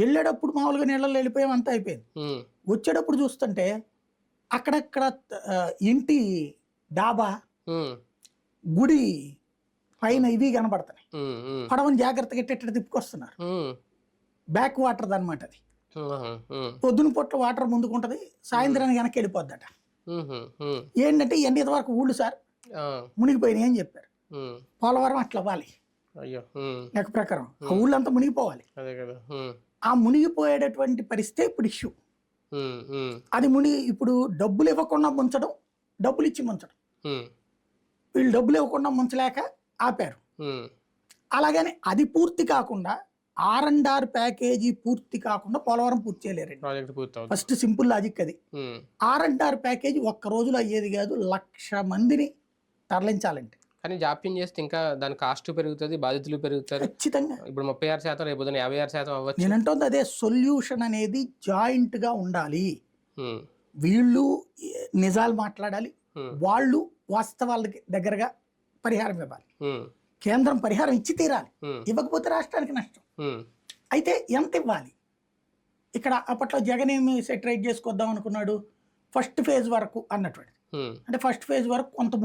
వెళ్ళేటప్పుడు మామూలుగా నీళ్ళలో వెళ్ళిపోయాం అంతా అయిపోయింది. వచ్చేటప్పుడు చూస్తుంటే అక్కడక్కడ ఇంటి డాబా గుడి పైన ఇవి కనబడుతున్నాయి. పడవని జాగ్రత్తగా ఎట్టెట్ట తిప్పుకొస్తున్నారు. బ్యాక్ వాటర్ అనమాట అది. పొద్దున పొట్ల వాటర్ ముందుకుంటది సాయంత్రానికి వెనక్కి వెళ్ళిపోద్దట. ఏంటంటే ఇవన్నీ ఇంతవరకు ఊళ్ళు సార్ మునిగిపోయినాయి అని చెప్పారు. పోలవరం అట్లా అవ్వాలి. అయ్యో. లెక్క ప్రకారం. ఆ ఊళ్ళంతా మునిగిపోవాలి. అదే కదా. ఉమ్, ఆ మునిగిపోయేటటువంటి పరిస్థితి ఇప్పుడు ఇష్యూ. అది మునిగి ఇప్పుడు డబ్బులు ఇవ్వకుండా ముంచడం డబ్బులు ఇచ్చి ముంచడం. వీళ్ళు డబ్బులు ఇవ్వకుండా ముంచలేక ఆపారు. అలాగని అది పూర్తి కాకుండా ఆర్ అండ్ ఆర్ ప్యాకేజీ పూర్తి కాకుండా పోలవరం పూర్తి చేయలేరండి. ప్రాజెక్ట్ పూర్తవుతుంది ఫస్ట్ సింపుల్ లాజిక్ అది. ఆర్ అండ్ ఆర్ ప్యాకేజీ ఒక్క రోజులో అయ్యేది కాదు లక్ష మందిని తరలించాలంటే. కానీ జాప్యం చేస్తే ఇంకా దాని కాస్ట్ పెరుగుతుంది బాధితులు పెరుగుతారు. ఖచ్చితంగా. ఇప్పుడు ముప్పై ఆరు శాతం రేపు యాభై ఆరు శాతం అవ్వచ్చు. నేనంటుంది అదే సొల్యూషన్ అనేది జాయింట్గా ఉండాలి వీళ్ళు నిజాలు మాట్లాడాలి. వాళ్ళు వాస్తవాలకి దగ్గరగా పరిహారం ఇవ్వాలి. కేంద్రం పరిహారం ఇచ్చి తీరాలి. ఇవ్వకపోతే రాష్ట్రానికి నష్టం. అయితే ఎంత ఇవ్వాలి? ఇక్కడ అప్పట్లో జగన్ ఏమి సెటరైట్ చేసుకొద్దాం అనుకున్నాడు? ఫస్ట్ ఫేజ్ వరకు అన్నటువంటి. ఉమ్. అంటే ఫస్ట్ ఫేజ్ వరకు కొంత